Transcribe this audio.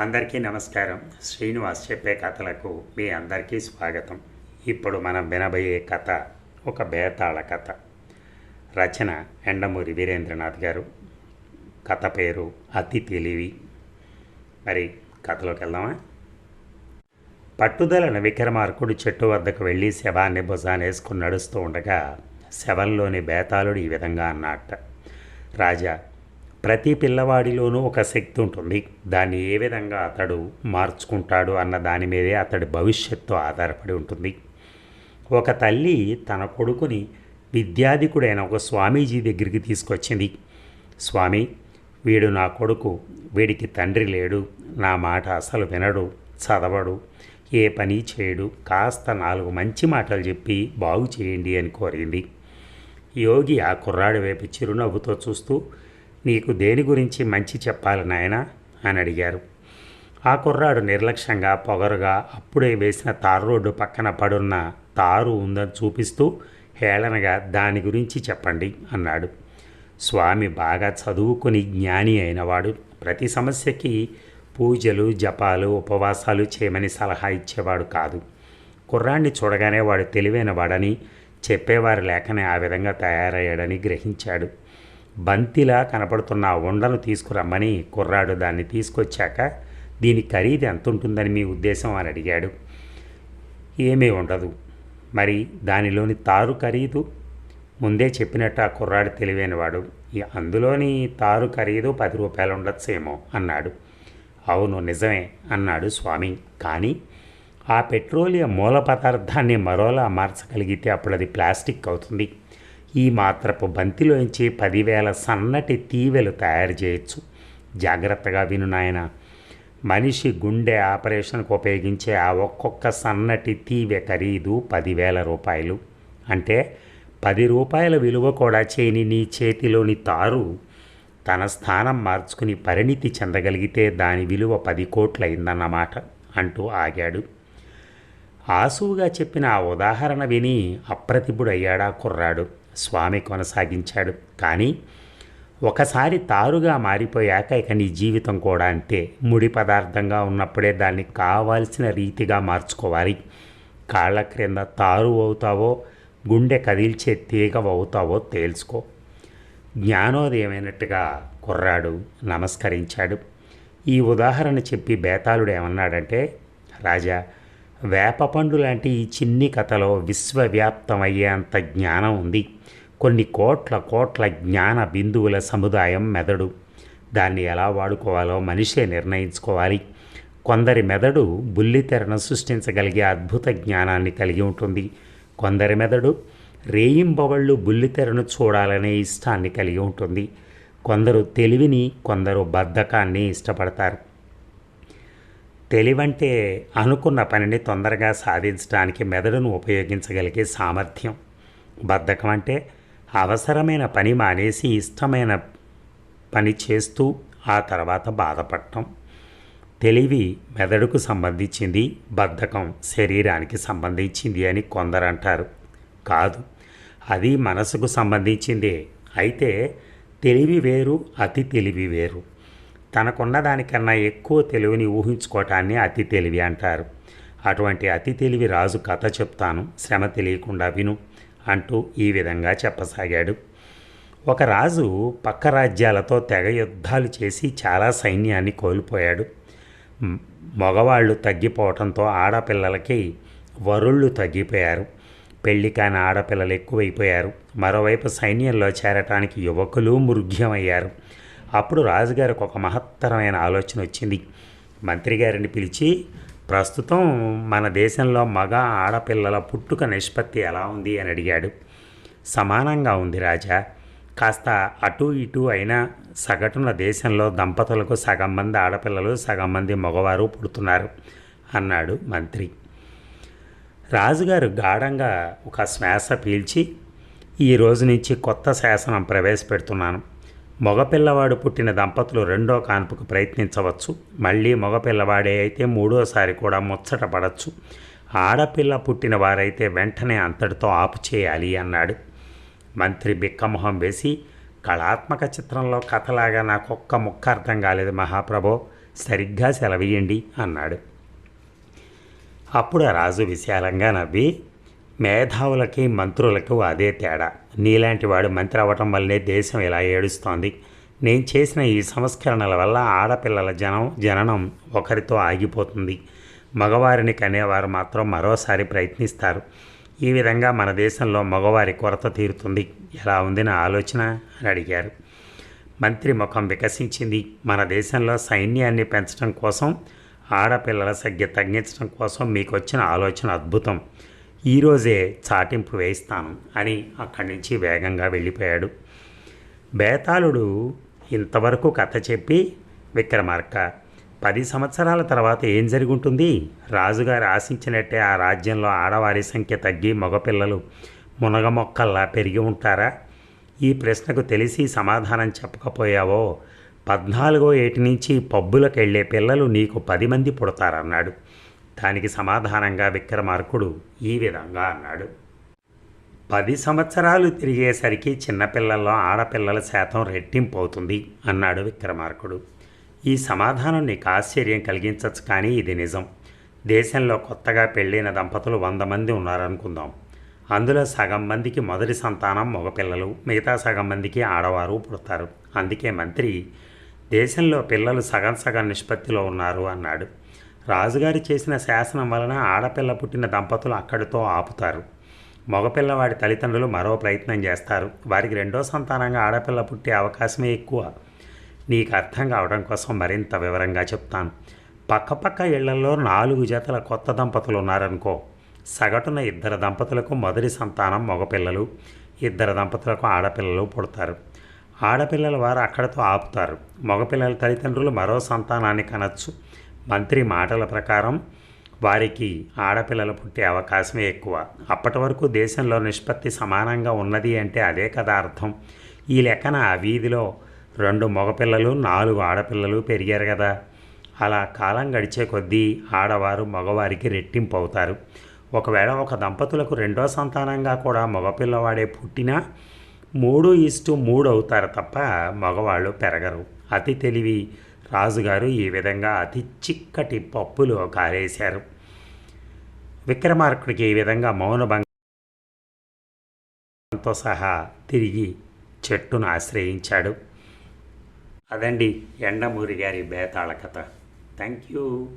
అందరికీ నమస్కారం. శ్రీనివాస్ చెప్పే కథలకు మీ అందరికీ స్వాగతం. ఇప్పుడు మనం వినబోయే కథ ఒక బేతాళ కథ. రచన ఎండమూరి వీరేంద్రనాథ్ గారు. కథ పేరు అతి తెలివి. మరి కథలోకి వెళ్దామా? పట్టుదలన విక్రమార్కుడు చెట్టు వద్దకు వెళ్ళి శవాన్ని భుజానేసుకుని నడుస్తూ ఉండగా శవంలోని బేతాళుడు ఈ విధంగా అన్నట్ట రాజా ప్రతి పిల్లవాడిలోనూ ఒక శక్తి ఉంటుంది. దాన్ని ఏ విధంగా అతడు మార్చుకుంటాడు అన్న దాని మీదే అతడి భవిష్యత్తు ఆధారపడి ఉంటుంది. ఒక తల్లి తన కొడుకుని విద్యాధికుడైన ఒక స్వామీజీ దగ్గరికి తీసుకొచ్చింది. స్వామి వీడు నా కొడుకు. వీడికి తండ్రి లేడు. నా మాట అసలు వినడు. చదవడు. ఏ పని చేయడు. కాస్త నాలుగు మంచి మాటలు చెప్పి బాగు చేయండి అని కోరింది. యోగి ఆ కుర్రాడి వైపు చిరునవ్వుతో చూస్తూ నీకు దేని గురించి మంచి చెప్పాలి నాయనా? అని అడిగారు. ఆ కుర్రాడు నిర్లక్ష్యంగా పొగరుగా అప్పుడే వేసిన తారు రోడ్డు పక్కన పడున్న తారు ఉందని చూపిస్తూ హేళనగా దాని గురించి చెప్పండి అన్నాడు. స్వామి బాగా చదువుకుని జ్ఞాని అయినవాడు. ప్రతి సమస్యకి పూజలు జపాలు ఉపవాసాలు చేయమని సలహా ఇచ్చేవాడు కాదు. కుర్రాన్ని చూడగానే వాడు తెలివైన వాడని చెప్పేవారు లేకనే ఆ విధంగా తయారయ్యాడని గ్రహించాడు. బంతిలా కనపడుతున్న ఆ ఉండను తీసుకురమ్మని కుర్రాడు దాన్ని తీసుకొచ్చాక దీని ఖరీదు ఎంత ఉంటుందని మీ ఉద్దేశం? అని అడిగాడు. ఏమీ ఉండదు. మరి దానిలోని తారు ఖరీదు? ముందే చెప్పినట్టు ఆ కుర్రాడు తెలివైనవాడు. ఈ అందులోని తారు ఖరీదు పది రూపాయలు ఉండొచ్చేమో అన్నాడు. అవును నిజమే అన్నాడు స్వామి. కానీ ఆ పెట్రోలియం మూల పదార్థాన్ని మరోలా మార్చగలిగితే అప్పుడు అది ప్లాస్టిక్ అవుతుంది. ఈ మాత్రపు బంతిలోంచి పదివేల సన్నటి తీవెలు తయారు చేయొచ్చు. జాగ్రత్తగా విను నాయన. మనిషి గుండె ఆపరేషన్కు ఉపయోగించే ఆ ఒక్కొక్క సన్నటి తీవె ఖరీదు పదివేల రూపాయలు. అంటే పది రూపాయల విలువ కూడా చేయని నీ చేతిలోని తారు తన స్థానం మార్చుకుని పరిణితి చెందగలిగితే దాని విలువ పది కోట్లయిందన్నమాట అంటూ ఆగాడు. ఆసువుగా చెప్పిన ఆ ఉదాహరణ విని అప్రతిభుడయ్యాడా కుర్రాడు. స్వామి కొనసాగించాడు. కానీ ఒకసారి తారుగా మారిపోయాక ఇక నీ జీవితం కూడా అంతే. ముడి పదార్థంగా ఉన్నప్పుడే దాన్ని కావాల్సిన రీతిగా మార్చుకోవాలి. కాళ్ళ క్రింద తారు అవుతావో గుండె కదిల్చే తీగ అవుతావో తేల్చుకో. జ్ఞానోదయమైనట్టుగా కుర్రాడు నమస్కరించాడు. ఈ ఉదాహరణ చెప్పి బేతాళుడు ఏమన్నాడంటే రాజా వేపపండు లాంటి ఈ చిన్ని కథలో విశ్వవ్యాప్తమయ్యేంత జ్ఞానం ఉంది. కొన్ని కోట్ల కోట్ల జ్ఞాన బిందువుల సముదాయం మెదడు. దాన్ని ఎలా వాడుకోవాలో మనిషే నిర్ణయించుకోవాలి. కొందరి మెదడు బుల్లితెరను సృష్టించగలిగే అద్భుత జ్ఞానాన్ని కలిగి ఉంటుంది. కొందరి మెదడు రేయింబవళ్ళు బుల్లితెరను చూడాలనే ఇష్టాన్ని కలిగి ఉంటుంది. కొందరు తెలివిని కొందరు బద్ధకాన్ని ఇష్టపడతారు. తెలివంటే అనుకున్న పనిని తొందరగా సాధించడానికి మెదడును ఉపయోగించగలిగే సామర్థ్యం. బద్ధకం అంటే అవసరమైన పని మానేసి ఇష్టమైన పని చేస్తూ ఆ తర్వాత బాధపడటం. తెలివి మెదడుకు సంబంధించింది బద్ధకం శరీరానికి సంబంధించింది అని కొందరు అంటారు కాదు అది మనసుకు సంబంధించిందే. అయితే తెలివి వేరు అతి తెలివి వేరు. తనకున్న దానికన్నా ఎక్కువ తెలివిని ఊహించుకోవటాన్ని అతి తెలివి అంటారు. అటువంటి అతి తెలివి రాజు కథ చెప్తాను శ్రమ తెలియకుండా విను అంటూ ఈ విధంగా చెప్పసాగాడు. ఒక రాజు పక్క రాజ్యాలతో తెగ యుద్ధాలు చేసి చాలా సైన్యాన్ని కోల్పోయాడు. మగవాళ్ళు తగ్గిపోవడంతో ఆడపిల్లలకి వరుళ్ళు తగ్గిపోయారు. పెళ్ళి కాని ఆడపిల్లలు ఎక్కువైపోయారు. మరోవైపు సైన్యంలో చేరటానికి యువకులు మృగ్యమయ్యారు. అప్పుడు రాజుగారికి ఒక మహత్తరమైన ఆలోచన వచ్చింది. మంత్రి గారిని పిలిచి ప్రస్తుతం మన దేశంలో మగ ఆడపిల్లల పుట్టుక నిష్పత్తి ఎలా ఉంది? అని అడిగాడు. సమానంగా ఉంది రాజా. కాస్త అటు ఇటు అయినా సగటున దేశంలో దంపతులకు సగం మంది ఆడపిల్లలు సగం మంది మగవారు పుడుతున్నారు అన్నాడు మంత్రి. రాజుగారు గాఢంగా ఒక శ్వాస పీల్చి ఈ రోజు నుంచి కొత్త శాసనం ప్రవేశపెడుతున్నాను. మగపిల్లవాడు పుట్టిన దంపతులు రెండో కాన్పుకు ప్రయత్నించవచ్చు. మళ్ళీ మగపిల్లవాడే అయితే మూడోసారి కూడా ముచ్చట పడచ్చు. ఆడపిల్ల పుట్టిన వారైతే వెంటనే అంతటితో ఆపు చేయాలి అన్నాడు. మంత్రి బిక్కమొహం వేసి కళాత్మక చిత్రంలో కథలాగా నాకు ఒక్క ముక్క అర్థం కాలేదు మహాప్రభో. సరిగ్గా సెలవీయండి అన్నాడు. అప్పుడు రాజు విశాలంగా నవ్వి మేధావులకి మంత్రులకు అదే తేడా. నీలాంటి వాడు మంత్రి అవ్వటం వల్లే దేశం ఇలా ఏడుస్తోంది. నేను చేసిన ఈ సంస్కరణల వల్ల ఆడపిల్లల జనం జననం ఒకరితో ఆగిపోతుంది. మగవారిని కనేవారు మాత్రం మరోసారి ప్రయత్నిస్తారు. ఈ విధంగా మన దేశంలో మగవారి కొరత తీరుతుంది. ఎలా ఉంది నా ఆలోచన? అని అడిగారు. మంత్రి ముఖం వికసించింది. మన దేశంలో సైన్యాన్ని పెంచడం కోసం ఆడపిల్లల సంఖ్య తగ్గించడం కోసం మీకు వచ్చిన ఆలోచన అద్భుతం. ఈరోజే చాటింపు వేయిస్తాను అని అక్కడి నుంచి వేగంగా వెళ్ళిపోయాడు. బేతాళుడు ఇంతవరకు కథ చెప్పి విక్రమార్క పది సంవత్సరాల తర్వాత ఏం జరుగుంటుంది? రాజుగారు ఆశించినట్టే ఆ రాజ్యంలో ఆడవారి సంఖ్య తగ్గి మగపిల్లలు మునగ మొక్కల్లా పెరిగి ఉంటారా? ఈ ప్రశ్నకు తెలిసి సమాధానం చెప్పకపోయావో? పద్నాలుగో ఏటి నుంచి పబ్బులకు వెళ్ళే పిల్లలు నీకు పది మంది పుడతారన్నాడు. దానికి సమాధానంగా విక్రమార్కుడు ఈ విధంగా అన్నాడు. పది సంవత్సరాలు తిరిగేసరికి చిన్నపిల్లల్లో ఆడపిల్లల శాతం రెట్టింపు అవుతుంది అన్నాడు విక్రమార్కుడు. ఈ సమాధానం నీకు ఆశ్చర్యం కలిగించవచ్చు కానీ ఇది నిజం. దేశంలో కొత్తగా పెళ్ళైన దంపతులు వంద మంది ఉన్నారనుకుందాం. అందులో సగం మందికి మొదటి సంతానం మగపిల్లలు మిగతా సగం మందికి ఆడవారు పుడతారు. అందుకే మంత్రి దేశంలో పిల్లలు సగం సగం నిష్పత్తిలో ఉన్నారు అన్నాడు. రాజుగారి చేసిన శాసనం వలన ఆడపిల్ల పుట్టిన దంపతులు అక్కడితో ఆపుతారు. మగపిల్లవాడి తల్లిదండ్రులు మరో ప్రయత్నం చేస్తారు. వారికి రెండో సంతానంగా ఆడపిల్ల పుట్టే అవకాశమే ఎక్కువ. నీకు అర్థం కావడం కోసం మరింత వివరంగా చెప్తాను. పక్కపక్క ఇళ్ళలో నాలుగు జతల కొత్త దంపతులు ఉన్నారనుకో సగటున ఇద్దరు దంపతులకు మొదటి సంతానం మగపిల్లలు ఇద్దరు దంపతులకు ఆడపిల్లలు పుడతారు. ఆడపిల్లల వారు అక్కడతో ఆపుతారు. మగపిల్లల తల్లిదండ్రులు మరో సంతానాన్ని కనచ్చు. మంత్రి మాటల ప్రకారం వారికి ఆడపిల్లలు పుట్టే అవకాశమే ఎక్కువ. అప్పటి వరకు దేశంలో నిష్పత్తి సమానంగా ఉన్నది అంటే అదే కదా అర్థం. ఈ లెక్కన ఆ వీధిలో రెండు మగపిల్లలు నాలుగు ఆడపిల్లలు పెరిగారు కదా. అలా కాలం గడిచే కొద్దీ ఆడవారు మగవారికి రెట్టింపు అవుతారు. ఒకవేళ ఒక దంపతులకు రెండో సంతానంగా కూడా మగపిల్లవాడే పుట్టినా మూడు ఇస్టు మూడు అవుతారు తప్ప మగవాళ్ళు పెరగరు. అతి తెలివి రాజుగారు ఈ విధంగా అతి చిక్కటి పప్పులు కారేశారు. విక్రమార్కుడికి ఈ విధంగా మౌనభంగంతో సహా తిరిగి చెట్టును ఆశ్రయించాడు. అదండి ఎండమూరి గారి బేతాళ కథ. Thank you